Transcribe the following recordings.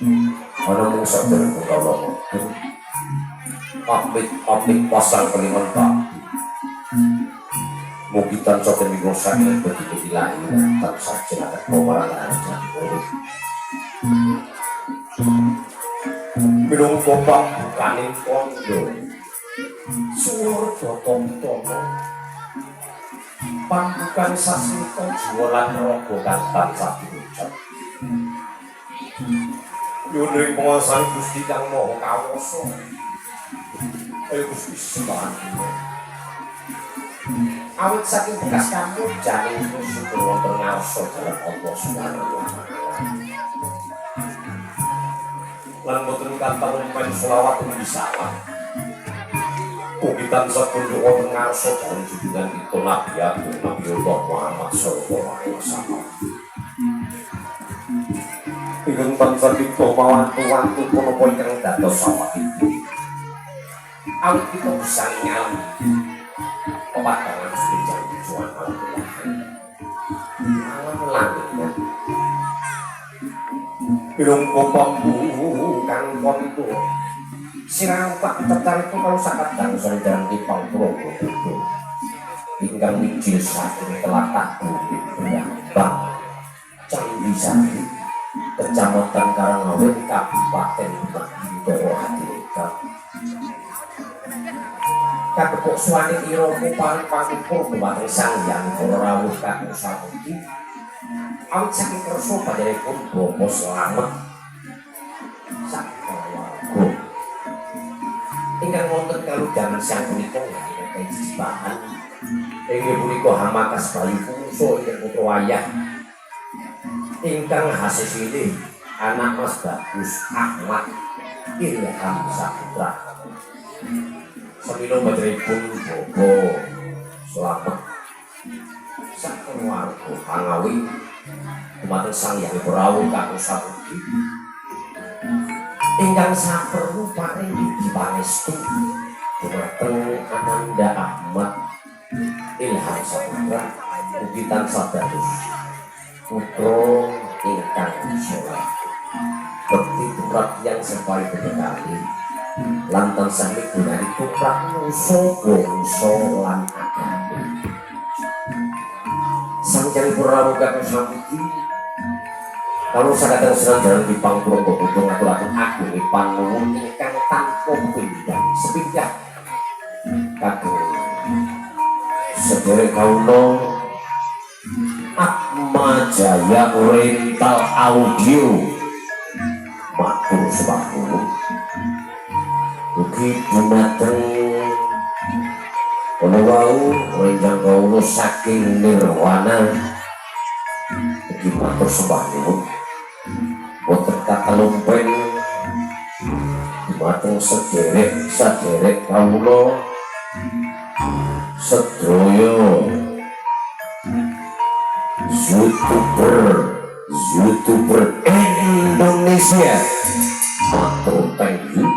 Mana mau sabar kok kalau mau Pakmit, pasang kelingan pak Mau kita coba minggu sakit begitu hilang ini Tak saja ada pemerang yang ada di bawah. Minum kopa bukanin kondo Suara dotong tomo Pangkukan sasih ucap Yundri penguasaan Gusti Kang Moho Kawoso Ayo Gusti Semana awit saking bekas kamu itu syukur wonten ngarso dalam Allah subhanahu lan boten kantang umpen selawat bisa lah Kukitan sepuluh wonten ngarso dalam junjungan itu Nabi Allah Muhammad Sallallahu Alaihi Wasallam Bangsa itu mawantu-wantu punopo ingkang dados sawat itu Awit kita bisa nyali pepatangan sejak tujuan malam langit ya. Bilung kopambu kang kon itu. Sirang pak tertarik kalau sangat dan sering jalan di pangpuro itu hingga mijil saking telatah bumi berambang candi sari kecamatan Karangawin Kabupaten Bintoro Hadirika kakepuk suwani iromu paling pangipur dumateng sang yang rawuh kakek sabuti awit saking kerso padaripun bobo selamat sak keluarga ingkang wonten kalau zaman siang punika ngene jibahan inggih punika hamakas bayi fungso ingkang putra wayah ingkang hasilipun anak Mas Bagus Ahmad. Ilham Saputra. Semino Badripun Bobo Selamat. Sak keluarga Hangawi Umateng Sang Yang Berawung Kakung Saputi Ingkang saperlu paring di pangestu Umateng Ananda Ahmad. Ilham Saputra Ugi tansah putra ingkang soleh bekti tumrap yang sempai berdekali lantan sami gunani tumrap muso bongso lan agami sang jari puramuka kesamiki kalau saya sedang jalan di pangkurung kebutuhan atau lakukan aku di panggung ingkang tanpa bintang sepindah. Kagum sedere kaulo Jaya Oriental Audio. Matur Sebahulu Ugi dumateng Kono wau renjang kaulo saking nirwana. Ugi matur Sebahulu Boten kata lumpen Dumateng sederek sederek kaulo Sedroyo youtuber. Youtuber Indonesia. Thank you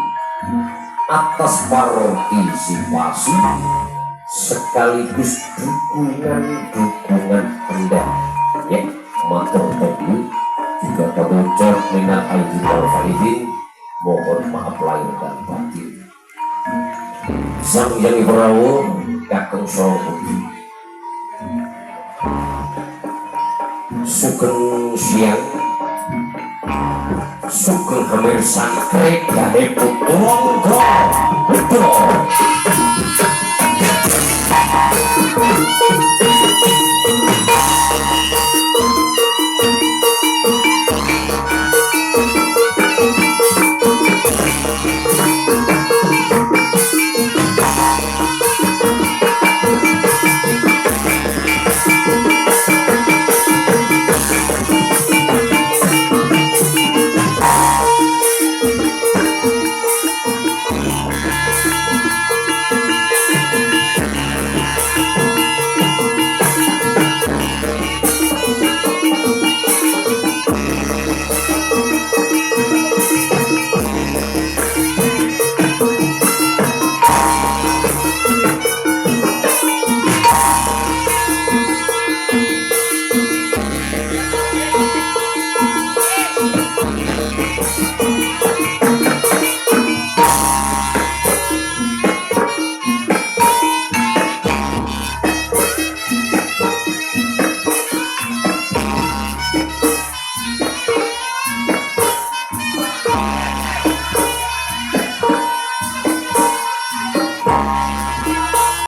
atas partisipasi sekaligus dukungan-dukungan anda ya thank you juga pengucap minat aidin wal mohon maaf lahir dan batin. Sang yang berawu kakang sorobudi sugeng siang. Sugeng kemirsa kregane putra monggo. Putra